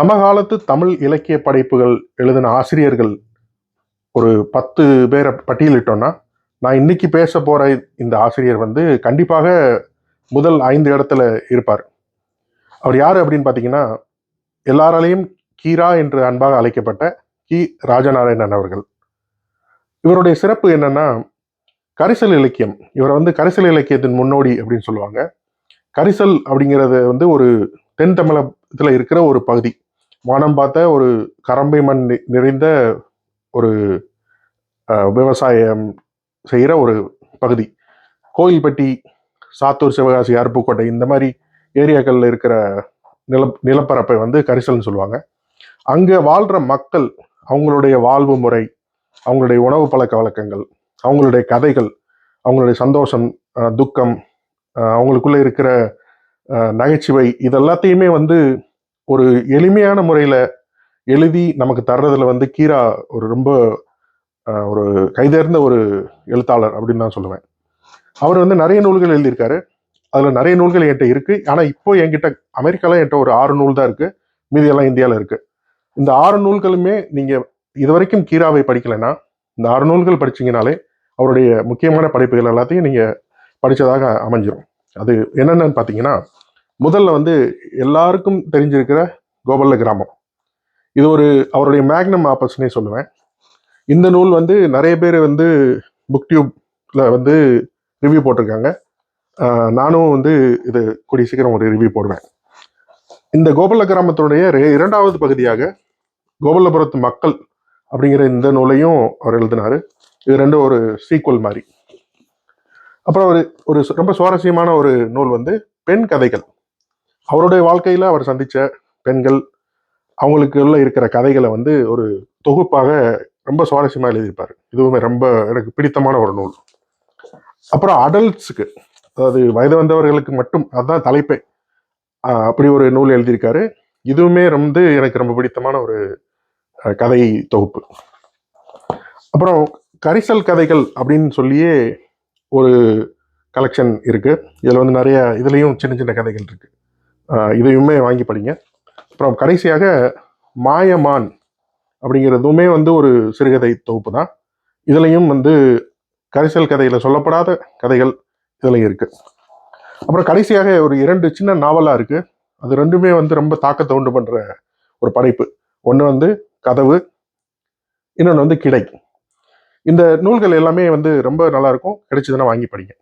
சமகாலத்து தமிழ் இலக்கிய படைப்புகள் எழுதின ஆசிரியர்கள் ஒரு பத்து பேரை பட்டியலிட்டோன்னா நான் இன்னைக்கு பேச போகிற இந்த ஆசிரியர் வந்து கண்டிப்பாக முதல் ஐந்து இடத்துல இருப்பார். அவர் யார் அப்படின்னு பார்த்தீங்கன்னா எல்லாராலையும் கீரா என்று அன்பாக அழைக்கப்பட்ட கி. ராஜநாராயணன் அவர்கள். இவருடைய சிறப்பு என்னன்னா கரிசல் இலக்கியம். இவரை வந்து கரிசல் இலக்கியத்தின் முன்னோடி அப்படின்னு சொல்லுவாங்க. கரிசல் அப்படிங்கிறது வந்து ஒரு தென் தமிழகத்தில் இருக்கிற ஒரு பகுதி. வானம் பார்த்த ஒரு கரம்பை மண் நிறைந்த ஒரு விவசாயம் செய்கிற ஒரு பகுதி. கோயில்பட்டி சாத்தூர் சிவகாசி அருப்புக்கோட்டை இந்த மாதிரி ஏரியாக்களில் இருக்கிற நில நிலப்பரப்பை வந்து கரிசல்னு சொல்லுவாங்க. அங்கே வாழ்கிற மக்கள் அவங்களுடைய வாழ்வு முறை அவங்களுடைய உணவு பழக்க வழக்கங்கள் அவங்களுடைய கதைகள் அவங்களுடைய சந்தோஷம் துக்கம் அவங்களுக்குள்ளே இருக்கிற நகைச்சுவை இதெல்லாத்தையுமே வந்து ஒரு எளிமையான முறையில் எழுதி நமக்கு தர்றதுல வந்து கீரா ஒரு ரொம்ப ஒரு கைதேர்ந்த ஒரு எழுத்தாளர் அப்படின்னு நான் சொல்லுவேன். அவர் வந்து நிறைய நூல்கள் எழுதியிருக்காரு. அதில் நிறைய நூல்கள் என்கிட்ட இருக்குது ஆனால் இப்போ என்கிட்ட அமெரிக்காவில் என்கிட்ட ஒரு ஆறு நூல் தான் இருக்குது மீதியெல்லாம் இந்தியாவில் இருக்குது இந்த ஆறு நூல்களுமே நீங்கள் இது வரைக்கும் கீராவை படிக்கலைன்னா இந்த ஆறு நூல்கள் படிச்சிங்கனாலே அவருடைய முக்கியமான படைப்புகள் எல்லாத்தையும் நீங்கள் படித்ததாக அமைஞ்சிடும் அது என்னென்னு பார்த்தீங்கன்னா முதல்ல வந்து எல்லாருக்கும் தெரிஞ்சிருக்கிற கோபல்ல கிராமம். இது ஒரு அவருடைய மேக்னம் ஆப்பர்ஸ்னே சொல்லுவேன். இந்த நூல் வந்து நிறைய பேர் வந்து புக் டியூப்ல வந்து ரிவ்யூ போட்டிருக்காங்க. நானும் வந்து இது கூடிய சீக்கிரம் ஒரு ரிவ்யூ போடுவேன். இந்த கோபல்ல கிராமத்துடைய இரண்டாவது பகுதியாக கோபல்லபுரத்து மக்கள் அப்படிங்கிற இந்த நூலையும் அவர் எழுதினார். இது ரெண்டும் ஒரு சீக்குவல் மாதிரி. அப்புறம் ஒரு ஒரு ரொம்ப சுவாரஸ்யமான ஒரு நூல் வந்து பெண் கதைகள். அவருடைய வாழ்க்கையில் அவர் சந்தித்த பெண்கள் அவங்களுக்குள்ள இருக்கிற கதைகளை வந்து ஒரு தொகுப்பாக ரொம்ப சுவாரஸ்யமாக எழுதியிருப்பார். இதுவுமே ரொம்ப எனக்கு பிடித்தமான ஒரு நூல். அப்புறம் அடல்ட்ஸுக்கு அதாவது வயது வந்தவர்களுக்கு மட்டும் அதுதான் தலைப்பே. அப்படி ஒரு நூல் எழுதியிருக்காரு. இதுவுமே வந்து எனக்கு ரொம்ப பிடித்தமான ஒரு கதை தொகுப்பு. அப்புறம் கரிசல் கதைகள் அப்படின்னு சொல்லியே ஒரு கலெக்ஷன் இருக்குது இதில் வந்து நிறைய இதுலேயும் சின்ன சின்ன கதைகள் இருக்குது இதையுமே வாங்கி படிங்க. அப்புறம் கடைசியாக மாயமான் அப்படிங்கிறதுமே வந்து ஒரு சிறுகதை தொகுப்பு தான். இதுலேயும் வந்து கரிசல் கதையில் சொல்லப்படாத கதைகள் இதுலையும் இருக்குது அப்புறம் கடைசியாக ஒரு இரண்டு சின்ன நாவலாக இருக்குது அது ரெண்டுமே வந்து ரொம்ப தாக்கத்தை உண்டு பண்ணுற ஒரு படைப்பு. ஒன்று வந்து கதவு இன்னொன்று வந்து கிடை. இந்த நூல்கள் எல்லாமே வந்து ரொம்ப நல்லாயிருக்கும் கிடைச்சதுன்னா வாங்கி படிங்க.